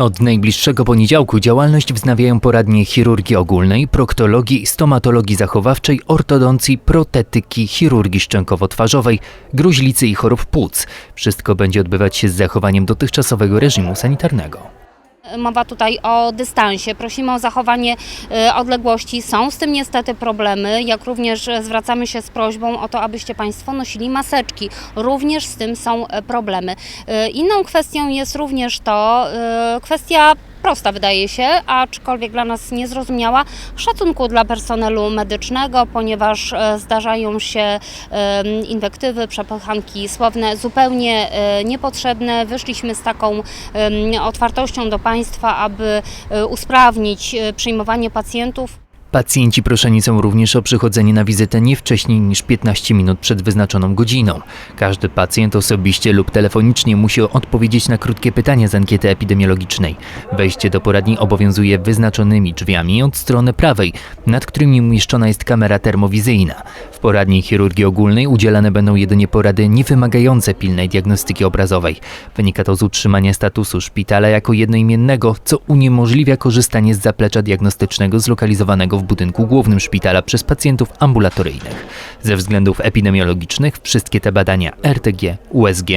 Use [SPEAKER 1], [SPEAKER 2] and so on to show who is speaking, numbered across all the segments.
[SPEAKER 1] Od najbliższego poniedziałku działalność wznawiają poradnie chirurgii ogólnej, proktologii, stomatologii zachowawczej, ortodoncji, protetyki, chirurgii szczękowo-twarzowej, gruźlicy i chorób płuc. Wszystko będzie odbywać się z zachowaniem dotychczasowego reżimu sanitarnego.
[SPEAKER 2] Mowa tutaj o dystansie. Prosimy o zachowanie e, odległości. Są z tym niestety problemy, jak również e, zwracamy się z prośbą o to, abyście Państwo nosili maseczki. Również z tym są e, problemy. Inną kwestią jest również to kwestia prosta wydaje się, aczkolwiek dla nas niezrozumiała, szacunku dla personelu medycznego, ponieważ e, zdarzają się em, inwektywy, przepychanki słowne zupełnie e, niepotrzebne. Wyszliśmy z taką otwartością do Państwa, aby e, usprawnić e, przyjmowanie pacjentów.
[SPEAKER 1] Pacjenci proszeni są również o przychodzenie na wizytę nie wcześniej niż 15 minut przed wyznaczoną godziną. Każdy pacjent osobiście lub telefonicznie musi odpowiedzieć na krótkie pytania z ankiety epidemiologicznej. Wejście do poradni obowiązuje wyznaczonymi drzwiami od strony prawej, nad którymi umieszczona jest kamera termowizyjna. W poradni chirurgii ogólnej udzielane będą jedynie porady niewymagające pilnej diagnostyki obrazowej. Wynika to z utrzymania statusu szpitala jako jednoimiennego, co uniemożliwia korzystanie z zaplecza diagnostycznego zlokalizowanego w budynku głównym szpitala przez pacjentów ambulatoryjnych. Ze względów epidemiologicznych wszystkie te badania RTG, USG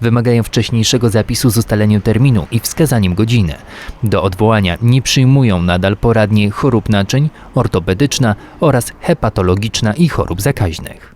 [SPEAKER 1] wymagają wcześniejszego zapisu z ustaleniem terminu i wskazaniem godziny. Do odwołania nie przyjmują nadal poradnie chorób naczyń, ortopedyczna oraz hepatologiczna i chorób zakaźnych.